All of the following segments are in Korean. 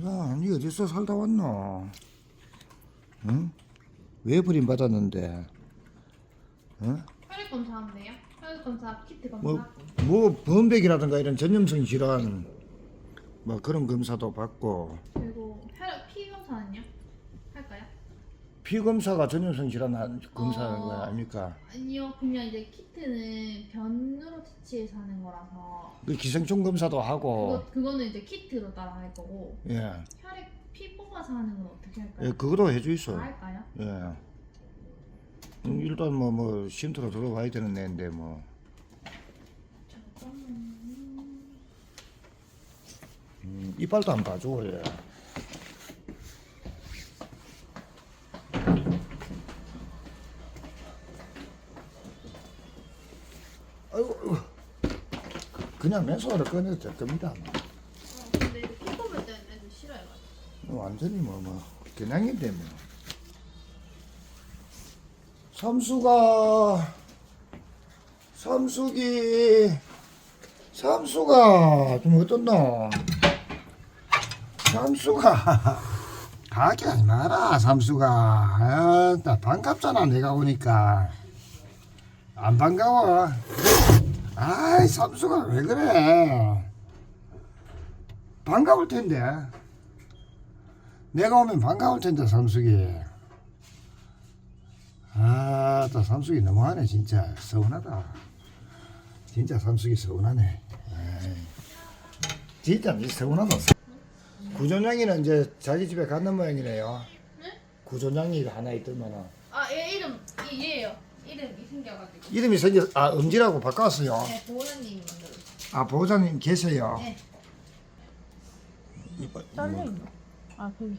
야, 니 어디서 살다 왔노? 응? 왜 버림받았는데? 응? 혈액 검사하면 돼요? 혈액 검사 키트 검사. 뭐, 뭐, 범백이라든가 이런 전염성 질환, 뭐 그런 검사도 받고, 그리고 혈액 피 검사는요? 피 검사가 전염성 질환 한- 검사하는 어. 거 아닙니까? 아니요, 그냥 이제 키트는 변으로 채취해서 하는 거라서 그 기생충 검사도 하고, 그거 그거는 이제 키트로 따라 할 거고 예, 혈액 피 뽑아서 하는 건 어떻게 할까요? 예 그거도 해주이소. 다 할까요? 예. 음, 일단 뭐, 뭐, 쉼터로 들어와야 되는 애인데, 뭐. 잠깐만요. 음, 이빨도 안 봐줘, 예. 아 아이고. 그냥 맨손으로 꺼내도 될 겁니다. 어, 근데 이거 피 뽑을 때는 애들 싫어해가지고. 뭐 완전히 뭐, 뭐, 그냥인데, 뭐. 삼수가, 삼수기, 삼수가, 좀 어떻노? 삼수가, 가게 하지 마라, 삼수가. 아, 나 반갑잖아, 내가 오니까. 안 반가워. 아이, 삼수가 왜 그래? 반가울 텐데. 내가 오면 반가울 텐데 삼숙이 아또 삼숙이 너무하네 진짜 서운하다 진짜 삼숙이 서운하네 에이. 진짜 니 서운하다 구전양이는 이제 자기 집에 갔는 모양이네요 네? 구전양이 하나 있더만은 아, 얘 이름 이 얘예요. 이름이 생겨가지고. 이름이 생겨 아 음지라고 바꿨어요 네, 보호자님이 만들었어요. 아 보호자님 계세요 네. 이빨, 잘려 뭐, 있나? 아, 거기.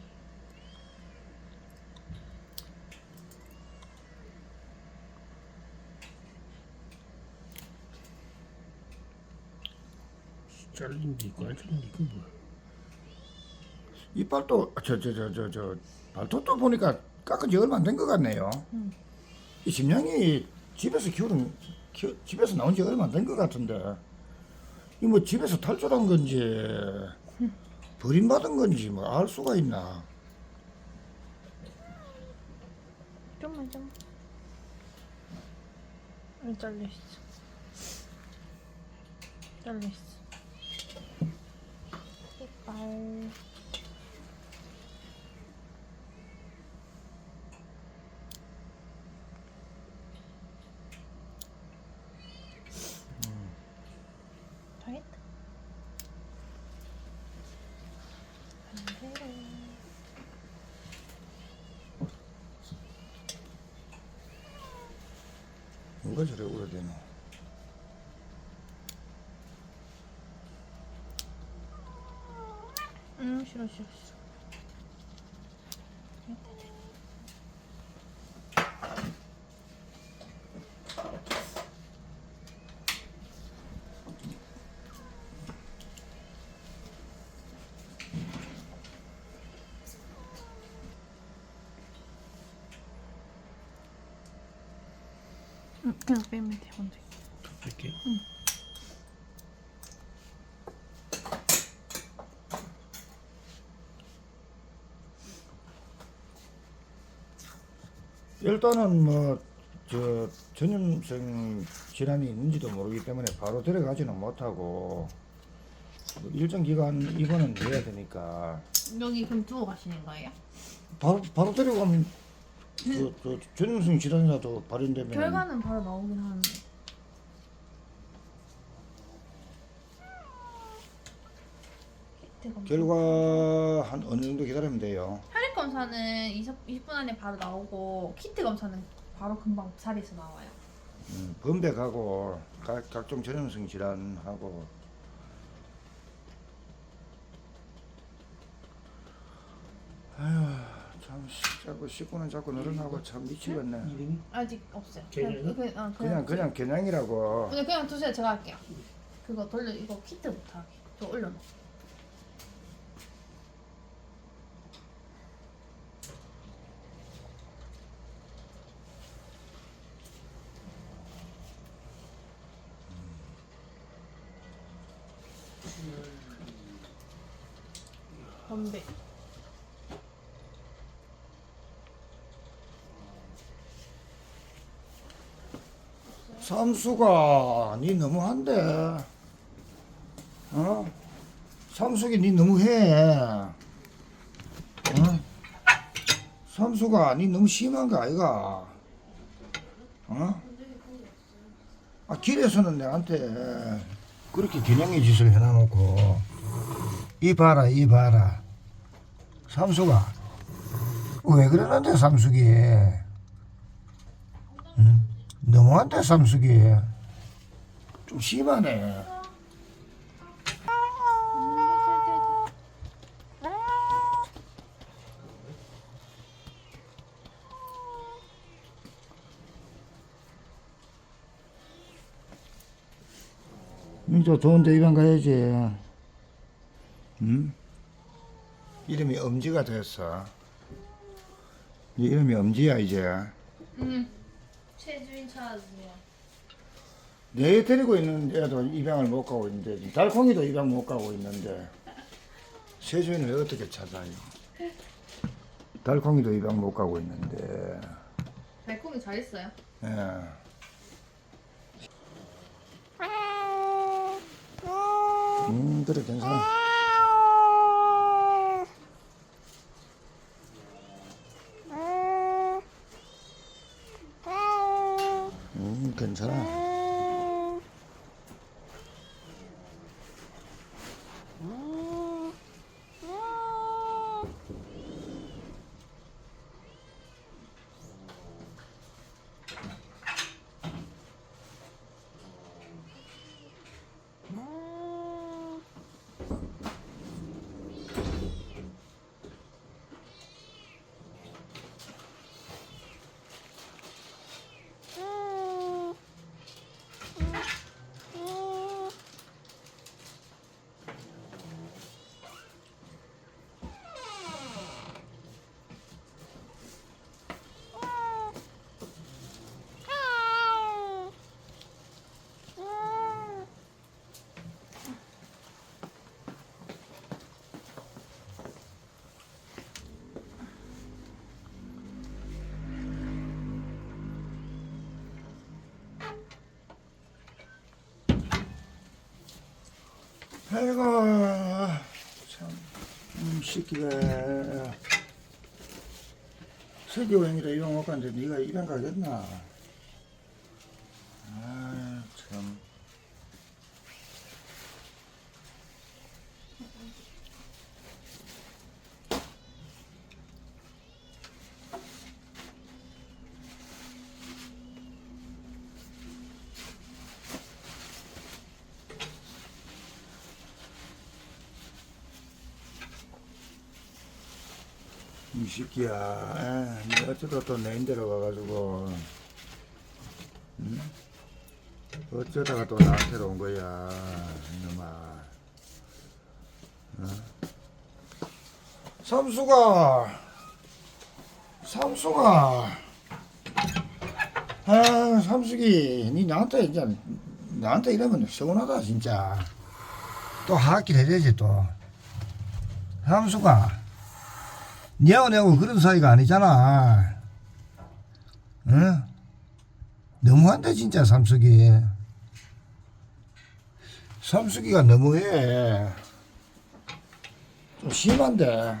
잘린 게 있고 안 잘린 게 있고 뭐 이빨도 저 저 저 저저 발톱도 보니까 깎은 지 얼마 안 된 것 같네요. 음. 이 심양이 집에서 키우는 키, 집에서 나온 지 얼마 안 된 것 같은데 이 뭐 집에서 탈출한 건지 버림받은 건지 뭐 알 수가 있나? 좀만 좀. 안 잘려 있어. 잘려 있어. 이빨. 다 했다. 반대로. 누가 저래 오래되노? 음 싫어 싫어 싫어. 응, 그냥 빼면 돼 먼저. 이렇게. 일단은 뭐저 전염성 질환이 있는지도 모르기 때문에 바로 데려가지는 못하고 뭐 일정 기간 입원은 해야 되니까 여기 그럼 두고 가시는 거예요? 바로 바로 데려가면 그, 그 전염성 질환이라도 발현되면 결과는 바로 나오긴 하는데. 결과 한 어느 정도 기다리면 돼요. 혈액 검사는 20, 20분 안에 바로 나오고 키트 검사는 바로 금방 자리에서 나와요. 음, 범백하고 각, 각종 전염성 질환하고 아휴 참 씨, 자꾸 씻고는 자꾸 늘어나고 참 미치겠네. 이름이? 아직 없어요. 그냥, 어, 그냥 그냥 겨냥이라고. 그냥 그냥 두세요. 제가 할게요. 그거 돌려 이거 키트부터 하게. 저 올려놓. 건배. 삼수가 니 너무한데 어? 삼수기 니 너무해 어? 삼수가 니 너무 심한 거 아이가 어? 아 길에서는 내한테 그렇게 개념의 짓을 해놔놓고 이 봐라 이 봐라 삼수가 왜 그러는데 삼수기 응? 너무한데 삼수기 좀 심하네. 이제 더운데 입양 가야지. 응? 이름이 엄지가 됐어. 네 이름이 엄지야 이제. 응. 최주인 찾아주세요. 내 데리고 있는 애도 입양을 못 가고 있는데 지금 달콩이도 입양 못 가고 있는데 세준이를 어떻게 찾아요? 달콩이도 입양 못 가고 있는데 달콤이 잘했어요. 예. 음 그래 괜찮아 음 괜찮아 아이고 참 음, 시키가. 새끼 못 갔는데 네가 입양 가겠나 아참 이 새끼야. 에, 니 어쩌다 또내 인데로 가가지고 응? 어쩌다가 또 나한테로 온 거야 이놈아. 어? 삼수가 삼수가. 아 삼수기 니 나한테 이제 나한테 이러면 서운하다 진짜. 또 하길 해야지 또. 삼수가 니하고 내하고 그런 사이가 아니잖아. 응? 너무한데 진짜 삼숙이. 삼숙이가 너무해. 좀 심한데.